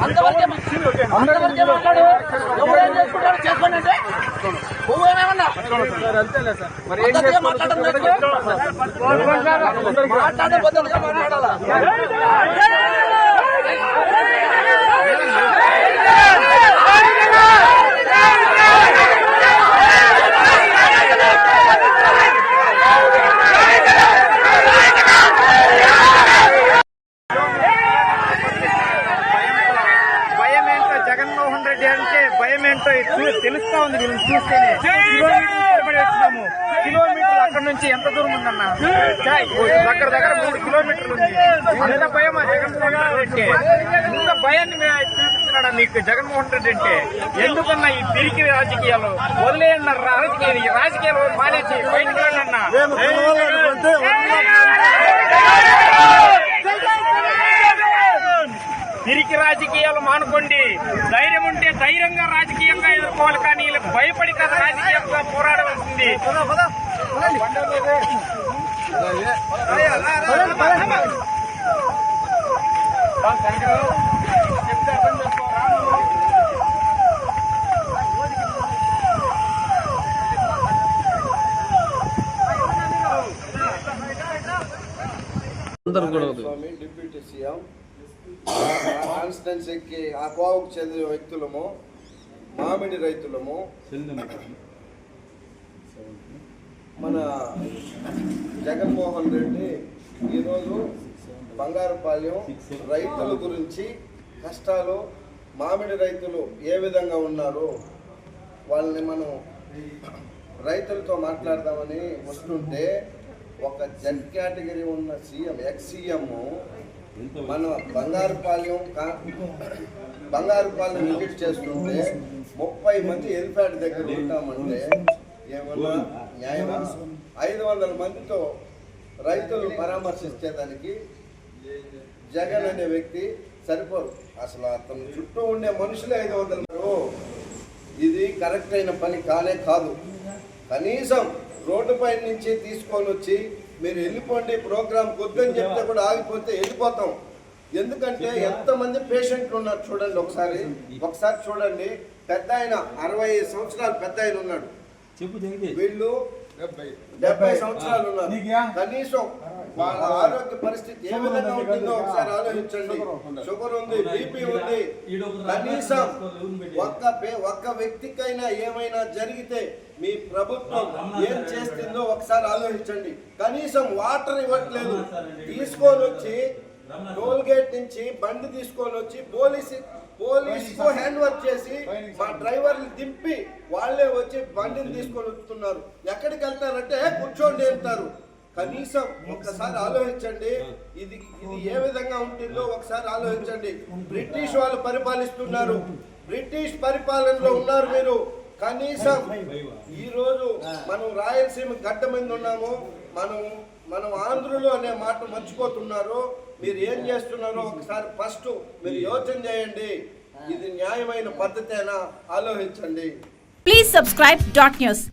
అంతవరకే అంతవరకే మాట్లాడు. ఎవరైనా చేసుకుంటాడు చేసుకోండి అంటే. నువ్వేమన్నా పద్ధతిగా మాట్లాడడం. మాట్లాడే పద్ధతిగా మాట్లాడాలా భయం ఏంటో జగన్మోహన్ రెడ్డి అంటే భయం ఏంటో తెలుస్తా ఉంది వీళ్ళని చూస్తేనే కిలోమీటర్లు తరబడి వచ్చినాము కిలోమీటర్లు అక్కడ నుంచి ఎంత దూరం ఉందన్న దగ్గర దగ్గర మూడు కిలోమీటర్లు ఉంది అంత భయమా జగన్మోహన్ రెడ్డి అంటే ఇంత భయాన్ని మే- చూపిస్తున్నాడా మీకు జగన్మోహన్ రెడ్డి అంటే ఎందుకన్నా ఈ తిరిగి రాజకీయాలు వదిలేయన్న రాజకీయాలు ఈ రాజకీయాలు మానేసి బయటకు రండి అన్న రాజకీయాలు మానుకోండి. ధైర్యం ఉంటే ధైర్యంగా రాజకీయంగా ఎదుర్కోవాలి కానీ వీళ్ళకి భయపడి కదా రాజకీయంగా పోరాడవలసింది. స్వామి డిప్యూటీ సీఎం. కాన్స్టిట్యున్సీకి ఆ కోవకు చెందిన వ్యక్తులము మామిడి రైతులము మన జగన్మోహన్ రెడ్డి ఈరోజు బంగారుపాలెం రైతుల గురించి కష్టాలు మామిడి రైతులు ఏ విధంగా ఉన్నారు వాళ్ళని మనం రైతులతో మాట్లాడదామని వస్తుంటే ఒక జన్ కేటగిరీ ఉన్న సీఎం ఎక్స్ సీఎం మన బంగారుపాలెం కా- బంగారుపాలెం విజిట్ చేస్తుంటే ముప్పై మంది ఎలిఫాట్ దగ్గర ఉంటామంటే ఏమన్నా న్యాయమా? ఐదు వందల మందితో రైతులు పరామర్శించేదానికి జగన్ అనే వ్యక్తి సరిపోరు అసలు అతను చుట్టూ ఉండే మనుషులే ఐదు వందల. ఇది కరెక్ట్ అయిన పని కానే కాదు. కనీసం రోడ్డుపై నుంచి తీసుకొని వచ్చి మీరు వెళ్ళిపోండి ప్రోగ్రామ్ వద్దని చెప్తే కూడా ఆగిపోతే వెళ్ళిపోతాం. ఎందుకంటే ఎంతమంది పేషెంట్లు ఉన్నారు చూడండి ఒకసారి. ఒకసారి చూడండి. పెద్ద ఆయన అరవై ఐదు సంవత్సరాలు పెద్ద ఆయన ఉన్నాడు. వీళ్ళు డెబ్బై. సంవత్సరాలు ఉన్నారు. కనీసం వాళ్ళ ఆరోగ్య పరిస్థితి ఏ విధంగా ఉంటుందో ఒకసారి ఆలోచించండి. షుగర్ ఉంది బీపీ ఉంది. కనీసం ఒక్క పే- ఒక్క వ్యక్తికైనా ఏమైనా జరిగితే మీ ప్రభుత్వం ఏం చేస్తుందో ఒకసారి ఆలోచించండి. కనీసం వాటర్ ఇవ్వట్లేదు. తీసుకొని వచ్చి టోల్ గేట్ నుంచి బండి తీసుకొని వచ్చి పోలీసు పోలీసుకు హ్యాండ్ వర్క్ చేసి మా డ్రైవర్ని దింపి వాళ్ళే వచ్చి బండిని తీసుకొని వస్తున్నారు. ఎక్కడికి వెళ్తారంటే "ఏ, కూర్చోండి అంటారు. కనీసం ఒక్కసారి ఆలోచించండి. ఇది ఇది ఏ విధంగా ఉంటుందో ఒకసారి ఆలోచించండి. బ్రిటిష్ వాళ్ళు పరిపాలిస్తున్నారు. బ్రిటిష్ పరిపాలనలో ఉన్నారు మీరు. కనీసం ఈ రోజు మనం రాయలసీమ గడ్డ మీద ఉన్నాము. మనం మనం ఆంధ్రులు అనే మాట మర్చిపోతున్నారు. మీరు ఏం చేస్తున్నారో ఒకసారి ఫస్ట్ మీరు యోచన చేయండి. ఇది న్యాయమైన పద్ధతేనా? ఆలోచించండి. Please subscribe dot news